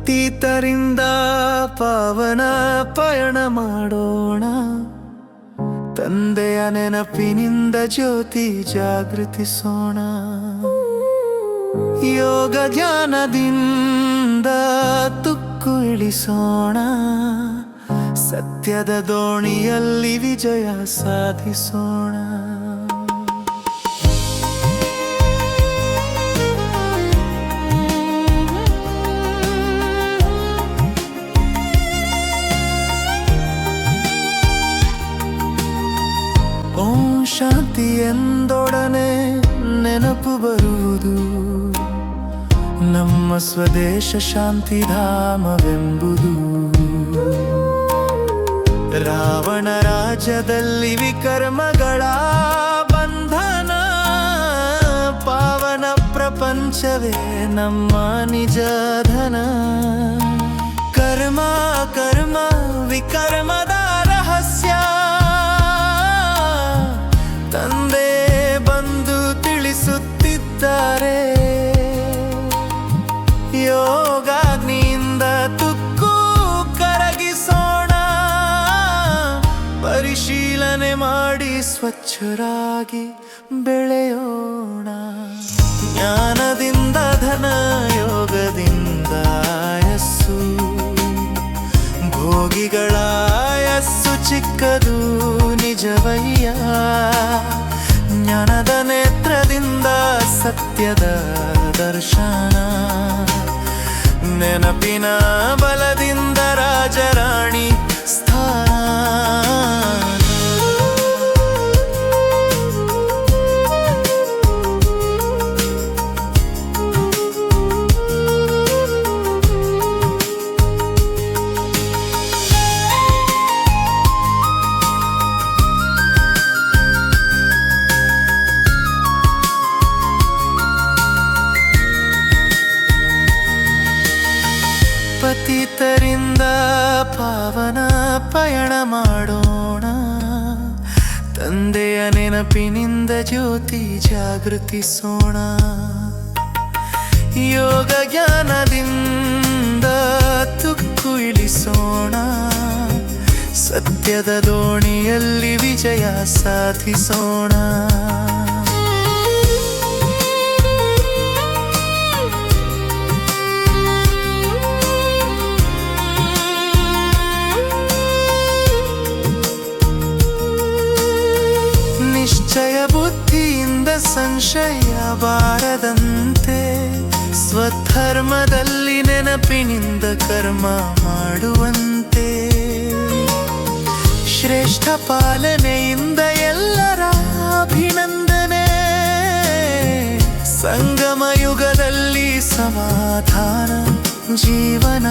ಪತೀತರಿಂದ ಪಾವನ ಪಯಣ ಮಾಡೋಣ. ತಂದೆಯ ನೆನಪಿನಿಂದ ಜ್ಯೋತಿ ಜಾಗೃತಿಸೋಣ. ಯೋಗ ಧ್ಯಾನದಿಂದ ತುಕ್ಕು ಇಳಿಸೋಣ. ಸತ್ಯದ ದೋಣಿಯಲ್ಲಿ ವಿಜಯ ಸಾಧಿಸೋಣ. ಶಾಂತಿ ಎಂದೊಡನೆ ನೆನಪು ಬರುವುದು. ನಮ್ಮ ಸ್ವದೇಶ ಶಾಂತಿಧಾಮವೆಂಬುದು ರಾವಣ ರಾಜ್ಯದಲ್ಲಿ ವಿಕರ್ಮಗಳ ಬಂಧನ, ಪಾವನ ಪ್ರಪಂಚವೇ ನಮ್ಮ ನಿಜ ತಿಳಿಸುತ್ತಿದ್ದಾರೆ ಯೋಗಾಗ್ನಿಯಿಂದ ತುಕ್ಕು ಕರಗಿಸೋಣ. ಪರಿಶೀಲನೆ ಮಾಡಿ ಸ್ವಚ್ಛರಾಗಿ ಬೆಳೆಯೋಣ. ಜ್ಞಾನದಿಂದ ಧನ ಯೋಗದಿಂದ ಯಸ್ಸು. ಭೋಗಿಗಳ ಯಸ್ಸು ಚಿಕ್ಕದು ನಿಜವಯ್ಯ. ಜ್ಞಾನದನೆ ಸತ್ಯದ ದರ್ಶನ ನೆನಪಿನ ಬಲದಿಂದ ಪಾವನ ಪಯಣ ಮಾಡೋಣ. ತಂದೆಯ ನೆನಪಿನಿಂದ ಜ್ಯೋತಿ ಜಾಗೃತಿಸೋಣ. ಯೋಗ ಜ್ಞಾನದಿಂದ ತುಕ್ಕು ಇಳಿಸೋಣ. ಸತ್ಯದ ದೋಣಿಯಲ್ಲಿ ವಿಜಯ ಸಾಧಿಸೋಣ. ನಿಶ್ಚಯ ಬುದ್ಧಿಯಿಂದ ಸಂಶಯ ಬಾರದಂತೆ ಸ್ವಧರ್ಮದಲ್ಲಿ ನೆನಪಿನಿಂದ ಕರ್ಮ ಮಾಡುವಂತೆ. ಶ್ರೇಷ್ಠ ಪಾಲನೆಯಿಂದ ಎಲ್ಲರ ಅಭಿನಂದನೆ. ಸಂಗಮ ಯುಗದಲ್ಲಿ ಸಮಾಧಾನ, ಜೀವನ.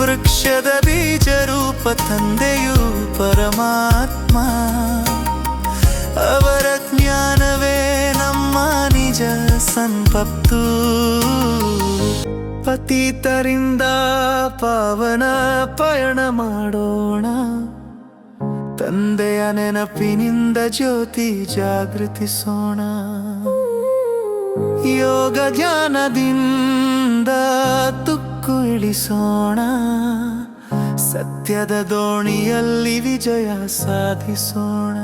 ವೃಕ್ಷದ ಬೀಜ ರೂಪ ತಂದೆಯು ಪರಮಾತ್ಮ. ಸಂಪತ್ತು ಪತಿತರಿಂದ ಪಾವನ ಪಯಣ ಮಾಡೋಣ. ತಂದೆಯ ನೆನಪಿನಿಂದ ಜ್ಯೋತಿ ಜಾಗೃತಿಸೋಣ. ಯೋಗ ಧ್ಯಾನದಿಂದ ತುಕ್ಕು ಇಳಿಸೋಣ. ಸತ್ಯದ ದೋಣಿಯಲ್ಲಿ ವಿಜಯ ಸಾಧಿಸೋಣ.